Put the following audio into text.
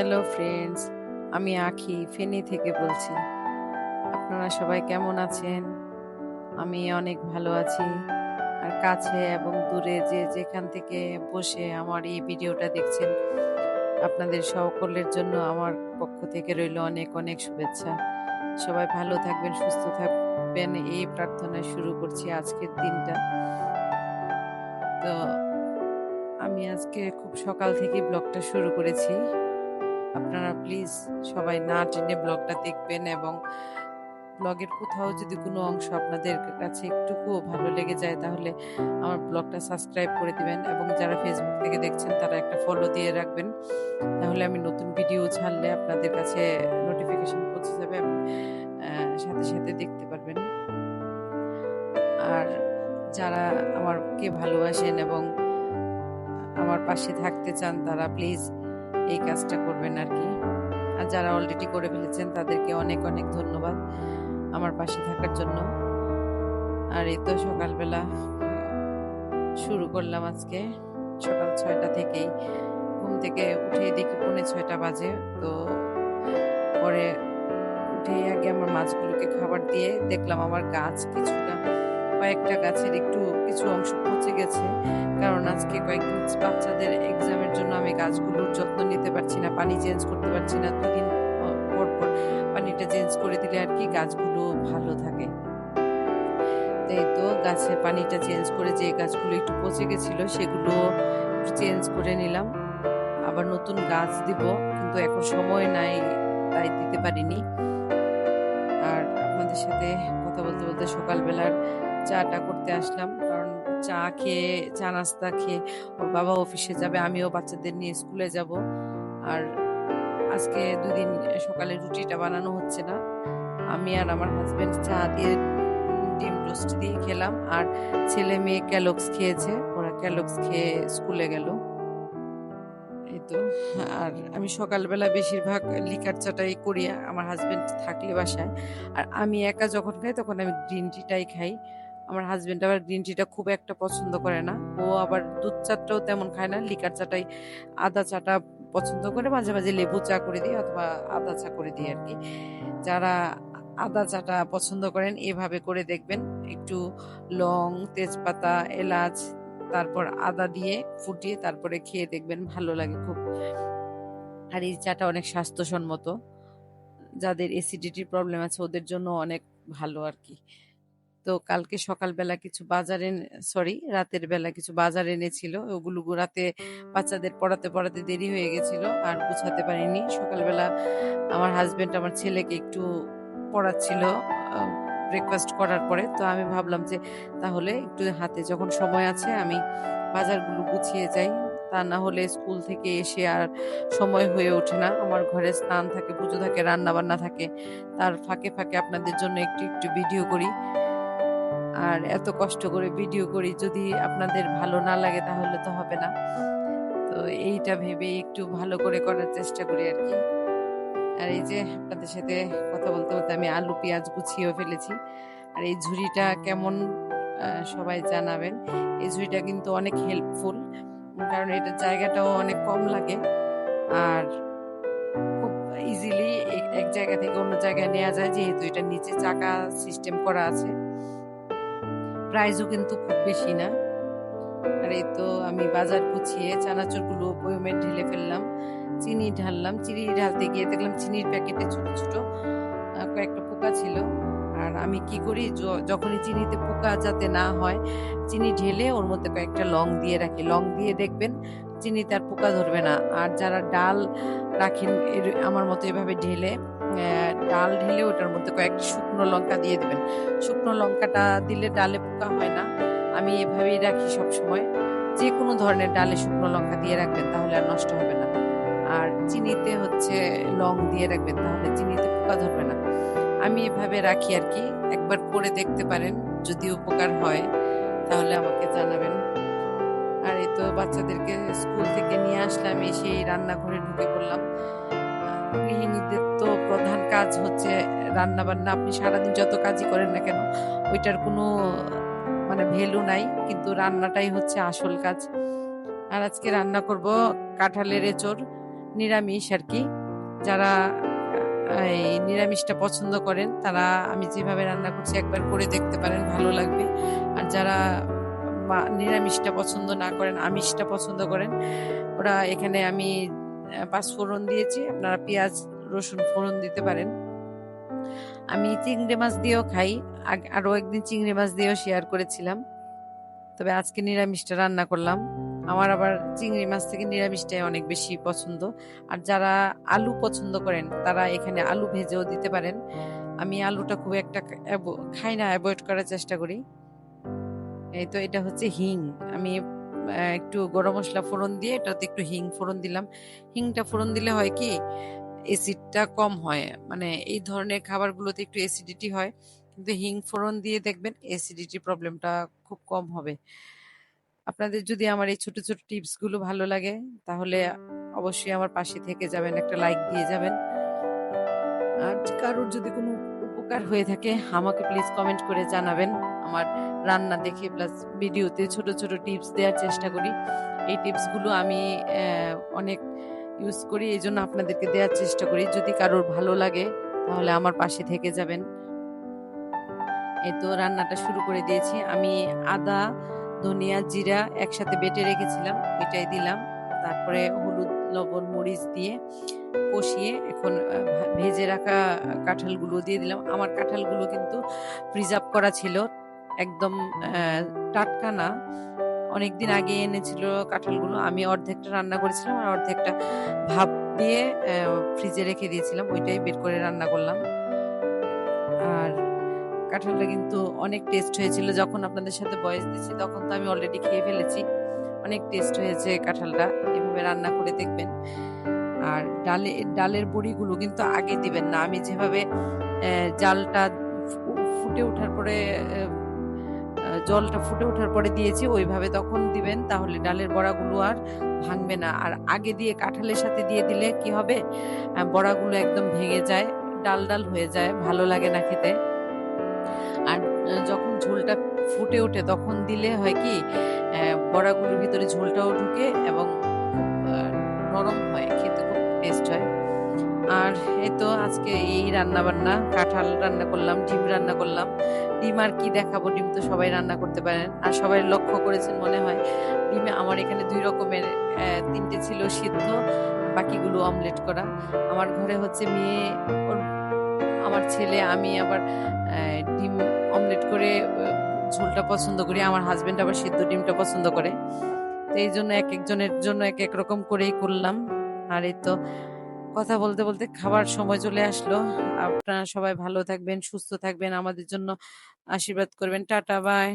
Hello friends আমি আখি ফেনি থেকে বলছি। আপনারা সবাই কেমন আছেন? আমি অনেক ভালো আছি। আর কাছে এবং দূরে যে যেখান থেকে বসে আমার এই ভিডিওটা দেখছেন, আপনাদের সকলের জন্য আমার পক্ষ থেকে রইল অনেক অনেক শুভেচ্ছা। সবাই ভালো থাকবেন, সুস্থ থাকবেন, এই প্রার্থনা শুরু করছি আজকের দিনটা। তো আমি আজকে খুব সকাল থেকে ব্লগটা শুরু করেছি। আপনারা প্লিজ সবাই না টেনে ব্লগটা দেখবেন এবং ব্লগের কোথাও যদি কোনো অংশ আপনাদের কাছে একটুকু ভালো লেগে যায়, তাহলে আমার ব্লগটা সাবস্ক্রাইব করে দিবেন এবং যারা ফেসবুক থেকে দেখছেন, তারা একটা ফলো দিয়ে রাখবেন। তাহলে আমি নতুন ভিডিও ছাড়লে আপনাদের কাছে নোটিফিকেশন পৌঁছে যাবে সাথে সাথে দেখতে পারবেন। আর যারা আমারকে ভালোবাসেন এবং আমার পাশে থাকতে চান, তারা প্লিজ এই কাজটা করবেন আর কি আর যারা অলরেডি করে ফেলেছেন, তাদেরকে অনেক অনেক ধন্যবাদ আমার পাশে থাকার জন্য। আর এই তো সকালবেলা শুরু করলাম আজকে সকাল ছয়টা থেকেই। ঘুম থেকে উঠে দেখি পৌনে ছয়টা বাজে। তো পরে উঠে আগে আমার মাছগুলোকে খাবার দিয়ে দেখলাম আমার গাছ কিছুটা, কয়েকটা গাছের একটু, কিছু অংশ পচে গেছে। কারণ আজকে কয়েকদিন বাচ্চাদের এক্সামের জন্য আমি গাছগুলোর যত্ন নিতে পারছি না, পানি চেঞ্জ করতে পারছি না, দুদিন পর পর পানিটা চেঞ্জ করে দিলে আর কি গাছগুলো ভালো থাকে। তাই তো গাছে পানিটা চেঞ্জ করে যে গাছগুলো একটু পচে গেছিল সেগুলো চেঞ্জ করে নিলাম। আবার নতুন গাছ দিব, কিন্তু এখন সময় নাই, তাই দিতে পারিনি। আর আপনাদের সাথে কথা বলতে বলতে সকালবেলার চাটা করতে আসলাম। চা খেয়ে, চা নাস্তা খেয়ে ওর বাবা অফিসে যাবে, আমিও বাচ্চাদের নিয়ে স্কুলে যাব। আর আজকে দুদিন সকালে রুটিটা বানানো হচ্ছে না। আমি আর আমার হাজবেন্ড চা দিয়ে, ডিম টোস্ট দিয়ে খেলাম। আর ছেলে মেয়ে ক্যালক্স খেয়েছে, ওরা ক্যালক্স খেয়ে স্কুলে গেল। এই তো। আর আমি সকালবেলা বেশিরভাগ লিকার চাটাই করি, আমার হাজবেন্ড থাকলে বাসায়। আর আমি একা যখন খাই, তখন আমি গ্রিন টিটাই খাই। আমার হাজবেন্ড আবার গ্রিন টিটা খুব একটা পছন্দ করে না। ও আবার দুধ চাটাও তেমন খায় না লিকার চাটাই আদা চাটা পছন্দ করে, মাঝে মাঝে লেবু চা করে দিই অথবা আদা চা করে দিই আর কি। যারা আদা চাটা পছন্দ করেন, এভাবে করে দেখবেন। একটু লং, তেজপাতা, এলাচ, তারপর আদা দিয়ে ফুটিয়ে তারপরে খেয়ে দেখবেন ভালো লাগে খুব। আর এই চাটা অনেক স্বাস্থ্যসম্মত। যাদের এসিডিটির প্রবলেম আছে, ওদের জন্য অনেক ভালো আর কি। তো কালকে সকালবেলা কিছু বাজারে সরি রাতের বেলা কিছু বাজার এনেছিল। ওগুলো রাতে বাচ্চাদের পড়াতে পড়াতে দেরি হয়ে গেছিল। আর গুছাতে পারিনি। সকালবেলা আমার হাজবেন্ড আমার ছেলেকে একটু পড়াচ্ছিল ব্রেকফাস্ট করার পরে। তো আমি ভাবলাম যে, তাহলে একটু হাতে যখন সময় আছে, আমি বাজারগুলো গুছিয়ে যাই। তা না হলে স্কুল থেকে এসে আর সময় হয়ে ওঠে না। আমার ঘরে স্নান থাকে, পুজো থাকে রান্না বান্না থাকে। তার ফাঁকে ফাঁকে আপনাদের জন্য একটু একটু ভিডিও করি। আর এত কষ্ট করে ভিডিও করি, যদি আপনাদের ভালো না লাগে তাহলে তো হবে না। তো এইটা ভেবে একটু ভালো করে করার চেষ্টা করি আর কি। আর এই যে আপনাদের সাথে কথা বলতে বলতে আমি আলু, পেঁয়াজ গুছিয়েও ফেলেছি। আর এই ঝুড়িটা কেমন সবাই জানাবেন। এই ঝুড়িটা কিন্তু অনেক হেল্পফুল কারণ এটার জায়গাটাও অনেক কম লাগে। আর খুব ইজিলি এক জায়গা থেকে অন্য জায়গায় নেওয়া যায়, যেহেতু এটা নিচে চাকা সিস্টেম করা আছে। প্রাইসও কিন্তু খুব বেশি না। আর এই তো আমি বাজার গুছিয়ে চানাচুরগুলো বয়মে ঢেলে ফেললাম, চিনি ঢাললাম, চিনি ঢালতে গিয়ে দেখলাম চিনির প্যাকেটে ছোট ছোট কয়েকটা পোকা ছিল। আর আমি কি করি যখনই চিনিতে পোকা যাতে না হয়, চিনি ঢেলে ওর মধ্যে কয়েকটা লং দিয়ে রাখি। লং দিয়ে দেখবেন চিনিতে আর পোকা ধরবে না। আর যারা ডাল রাখেন আমার মতো এভাবে ঢেলে ডাল ঢেলে ওটার মধ্যে কয়েকটা শুকনো লঙ্কা দিয়ে দেবেন। শুকনো লঙ্কাটা দিলে ডালে পোকা হয় না। আমি এভাবেই রাখি সব সময় যে কোনো ধরনের ডালে শুকনো লঙ্কা দিয়ে রাখবেন, তাহলে আর নষ্ট হবে না। আর চিনিতে হচ্ছে লং দিয়ে রাখবেন, তাহলে চিনিতে পোকা ধরবে না। আমি এভাবে রাখি আর কি। একবার করে দেখতে পারেন, যদি উপকার হয়, তাহলে আমাকে জানাবেন। আর এই তো বাচ্চাদেরকে স্কুল থেকে নিয়ে আসলাম, এসে এই রান্নাঘরে ঢুকে পড়লাম। গৃহিণীদের কাজ হচ্ছে রান্না বান্না আপনি সারাদিন যত কাজই করেন না কেন ওইটার কোনো মানে ভ্যালু নাই কিন্তু রান্নাটাই হচ্ছে আসল কাজ। আর আজকে রান্না করব কাঁঠালের এচোর নিরামিষ আর কি। যারা এই নিরামিষটা পছন্দ করেন তারা আমি যেভাবে রান্না করছি একবার করে দেখতে পারেন ভালো লাগবে। আর যারা নিরামিষটা পছন্দ না করেন আমিষটা পছন্দ করেন ওরা এখানে আমি আহ, পাঁচ ফোড়ন দিয়েছি। আপনারা পেঁয়াজ রসুন ফোড়ন দিতে পারেন। আমি চিংড়ি মাছ দিয়েও খাই আরও একদিন চিংড়ি মাছ দিয়েও শেয়ার করেছিলাম। তবে আজকে নিরামিষটা রান্না করলাম। আমার আবার চিংড়ি মাছ থেকে নিরামিষটাই অনেক বেশি পছন্দ। আর যারা আলু পছন্দ করেন, তারা এখানে আলু ভেজেও দিতে পারেন। আমি আলুটা খুব একটা খাই না, অ্যাভয়েড করার চেষ্টা করি। এই তো এটা হচ্ছে হিং। আমি একটু গরম মশলা ফোড়ন দিয়ে এটাতে একটু হিং ফোড়ন দিলাম। হিংটা ফোড়ন দিলে হয় কি এসিডটা কম হয়। মানে এই ধরনের খাবারগুলোতে একটু অ্যাসিডিটি হয়। কিন্তু হিং ফোড়ন দিয়ে দেখবেন অ্যাসিডিটি প্রবলেমটা খুব কম হবে। আপনাদের যদি আমার এই ছোট ছোট টিপসগুলো ভালো লাগে, তাহলে অবশ্যই আমার পাশে থেকে যাবেন, একটা লাইক দিয়ে যাবেন। আর কারোর যদি কোনো উপকার হয়ে থাকে, আমাকে প্লিজ কমেন্ট করে জানাবেন। আমার রান্না দেখে প্লাস ভিডিওতে ছোট ছোট টিপস দেওয়ার চেষ্টা করি। এই টিপসগুলো আমি অনেক ইউজ করি, এই জন্য আপনাদেরকে দেওয়ার চেষ্টা করি। যদি কারোর ভালো লাগে, তাহলে আমার পাশে থেকে যাবেন। এই তো রান্নাটা শুরু করে দিয়েছি। আমি আদা, ধনিয়া, জিরা একসাথে বেটে রেখেছিলাম এটাই দিলাম। তারপরে হলুদ, লবণ, মরিচ দিয়ে কষিয়ে এখন ভেজে রাখা কাঁঠালগুলো দিয়ে দিলাম। আমার কাঁঠালগুলো কিন্তু প্রিজার্ভ করা ছিল, একদম টাটকা না। অনেকদিন আগে এনেছিল কাঁঠালগুলো। আমি অর্ধেকটা রান্না করেছিলাম আর অর্ধেকটা ভাপ দিয়ে ফ্রিজে রেখে দিয়েছিলাম। ওইটাই বের করে রান্না করলাম। আর কাঁঠালটা কিন্তু অনেক টেস্ট হয়েছিল। যখন আপনাদের সাথে বয়স দিচ্ছি, তখন তো আমি অলরেডি খেয়ে ফেলেছি। অনেক টেস্ট হয়েছে কাঁঠালটা। এভাবে রান্না করে দেখবেন। আর ডালে, ডালের বড়িগুলো কিন্তু আগে দিবেন না। আমি যেভাবে জালটা ফুটে ওঠার পরে জলটা ফুটে ওঠার পরে দিয়েছি, ওইভাবে তখন দিবেন, তাহলে ডালের বড়াগুলো আর ভাঙবে না। আর আগে দিয়ে কাঁঠালের সাথে দিয়ে দিলে কি হবে? বড়াগুলো একদম ভেঙে যায়, ডাল ডাল হয়ে যায়, ভালো লাগে না খেতে। আর যখন ঝোলটা ফুটে ওঠে, তখন দিলে হয় কি বড়াগুলোর ভিতরে ঝোলটাও ঢুকে এবং নরম হয়, খেতে খুব টেস্ট হয়। আর এই তো আজকে এই রান্না বান্না কাঁঠাল রান্না করলাম, ডিম রান্না করলাম। ডিম আর কি দেখাবো? ডিম তো সবাই রান্না করতে পারেন আর সবাই লক্ষ্য করেছেন মনে হয়, ডিমে আমার এখানে দুই রকমের তিনটে ছিল সিদ্ধ, বাকিগুলো অমলেট করা। আমার ঘরে হচ্ছে মেয়ে আমার ছেলে, আমি আবার ডিম অমলেট করে ঝোলটা পছন্দ করি। আমার হাজবেন্ড আবার সিদ্ধ ডিমটা পছন্দ করে। তো এই জন্য এক একজনের জন্য এক এক রকম করেই করলাম। আর এই তো কথা বলতে বলতে খাবার সময় চলে আসলো। আপনারা সবাই ভালো থাকবেন, সুস্থ থাকবেন। আমাদের জন্য আশীর্বাদ করবেন। Tata, bye.